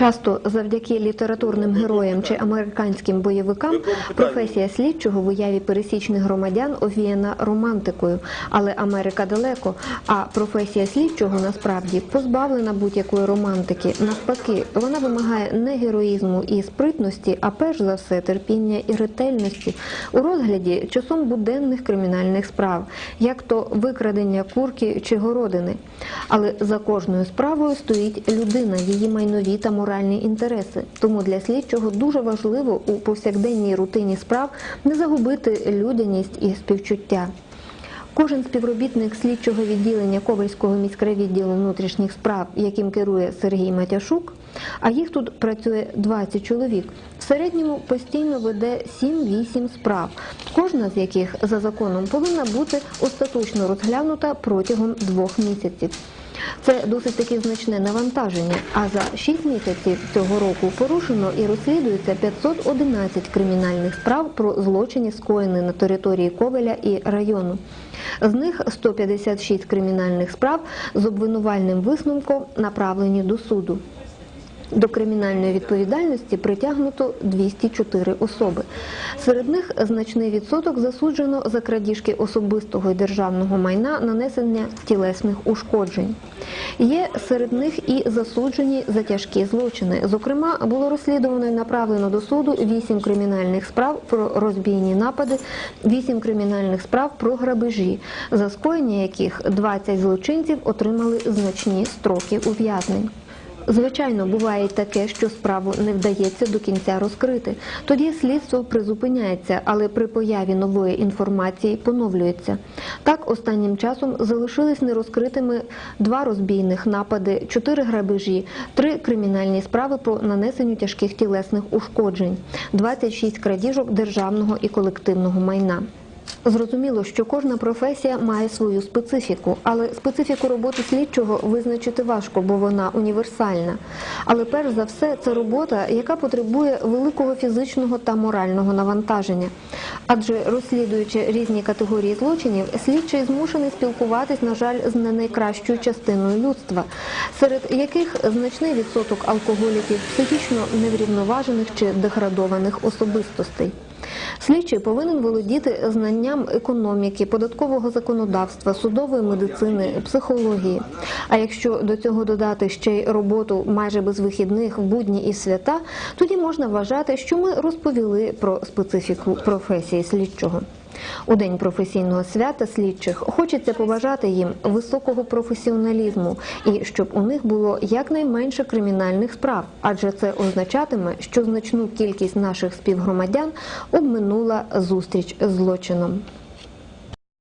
Часто завдяки літературним героям чи американським бойовикам професія слідчого в уяві пересічних громадян овіяна романтикою, але Америка далеко. А професія слідчого насправді позбавлена будь-якої романтики. Навпаки, вона вимагає не героїзму і спритності, а перш за все терпіння і ретельності у розгляді часом буденних кримінальних справ, як то викрадення курки чи городини. Але за кожною справою стоїть людина, її майнові та моральні інтереси. Тому для слідчого дуже важливо у повсякденній рутині справ не загубити людяність і співчуття. Кожен співробітник слідчого відділення Ковальського міськрайвідділу внутрішніх справ, яким керує Сергій Матяшук, а їх тут працює 20 чоловік, в середньому постійно веде 7-8 справ, кожна з яких за законом повинна бути остаточно розглянута протягом двох місяців. Це досить таки значне навантаження. А за 6 місяців цього року порушено і розслідується 511 кримінальних справ про злочини, скоєні на території Ковеля і району. З них 156 кримінальних справ з обвинувальним висновком направлені до суду. До кримінальної відповідальності притягнуто 204 особи. Серед них значний відсоток засуджено за крадіжки особистого і державного майна, нанесення тілесних ушкоджень. Є серед них і засуджені за тяжкі злочини. Зокрема, було розслідувано і направлено до суду 8 кримінальних справ про розбійні напади, 8 кримінальних справ про грабежі, за скоєння яких 20 злочинців отримали значні строки ув'язнень. Звичайно, буває й таке, що справу не вдається до кінця розкрити. Тоді слідство призупиняється, але при появі нової інформації поновлюється. Так, останнім часом залишились нерозкритими два розбійних напади, чотири грабежі, три кримінальні справи по нанесенню тяжких тілесних ушкоджень, 26 крадіжок державного і колективного майна. Зрозуміло, що кожна професія має свою специфіку, але специфіку роботи слідчого визначити важко, бо вона універсальна. Але перш за все, це робота, яка потребує великого фізичного та морального навантаження. Адже розслідуючи різні категорії злочинів, слідчий змушений спілкуватись, на жаль, з не найкращою частиною людства, серед яких значний відсоток алкоголіків, психічно неврівноважених чи деградованих особистостей. Слідчий повинен володіти знанням економіки, податкового законодавства, судової медицини, психології. А якщо до цього додати ще й роботу майже без вихідних в будні і свята, тоді можна вважати, що ми розповіли про специфіку професії слідчого. У день професійного свята слідчих хочеться побажати їм високого професіоналізму і щоб у них було якнайменше кримінальних справ, адже це означатиме, що значну кількість наших співгромадян обминула зустріч з злочином.